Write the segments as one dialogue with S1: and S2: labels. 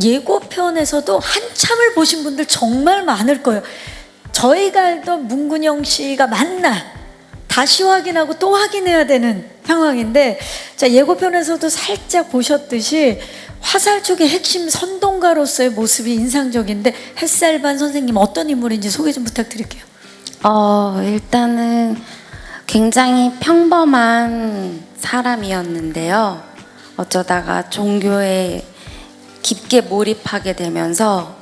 S1: 예고편에서도 한참을 보신 분들 정말 많을 거예요. 저희가 알던 문근영 씨가 맞나 다시 확인하고 또 확인해야 되는 상황인데 자 예고편에서도 살짝 보셨듯이 화살촉의 핵심 선동가로서의 모습이 인상적인데 햇살반 선생님 어떤 인물인지 소개 좀 부탁드릴게요.
S2: 어, 일단은 굉장히 평범한 사람이었는데요. 어쩌다가 종교에 깊게 몰입하게 되면서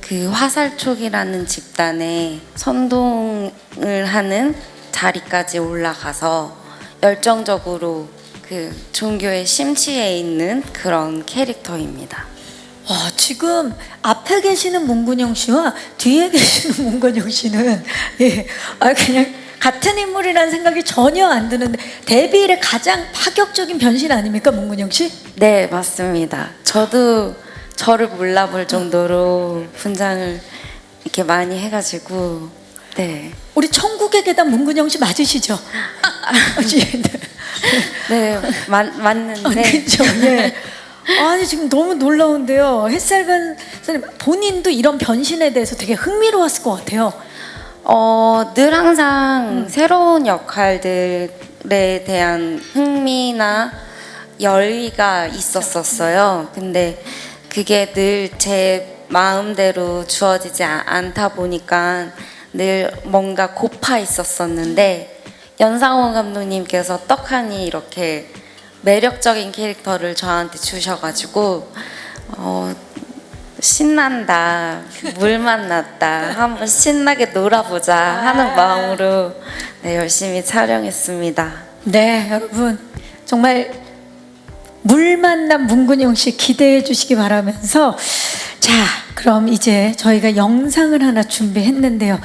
S2: 그 화살촉이라는 집단에 선동을 하는 자리까지 올라가서 열정적으로 그 종교에 심취해 있는 그런 캐릭터입니다.
S1: 와, 지금 앞에 계시는 문근영 씨와 뒤에 계시는 문근영 씨는 예, 아 그냥 같은 인물이라는 생각이 전혀 안 드는데 데뷔 이래 가장 파격적인 변신 아닙니까 문근영 씨?
S2: 네, 맞습니다. 저도 저를 몰라볼 정도로 분장을 이렇게 많이 해가지고, 네.
S1: 우리 천국의 계단 문근영 씨 맞으시죠? 아, 예, 네.
S2: 네, 맞,
S1: 아,
S2: 맞는데.
S1: 그렇죠. 예. 아니 지금 너무 놀라운데요. 햇살반 선생님 본인도 이런 변신에 대해서 되게 흥미로웠을 것 같아요.
S2: 어, 늘
S1: 음.
S2: 항상 새로운 역할들에 대한 흥미나 열의가 있었었어요. 근데 그게 늘 제 마음대로 주어지지 아- 않다 보니까 늘 뭔가 고파 있었었는데 연상호 감독님께서 떡하니 이렇게 매력적인 캐릭터를 저한테 주셔가지고 어, 신난다, 물 만났다, 한번 신나게 놀아보자 하는 마음으로 네, 열심히 촬영했습니다.
S1: 네, 여러분 정말 물 만난 문근영 씨 기대해 주시기 바라면서 자, 그럼 이제 저희가 영상을 하나 준비했는데요.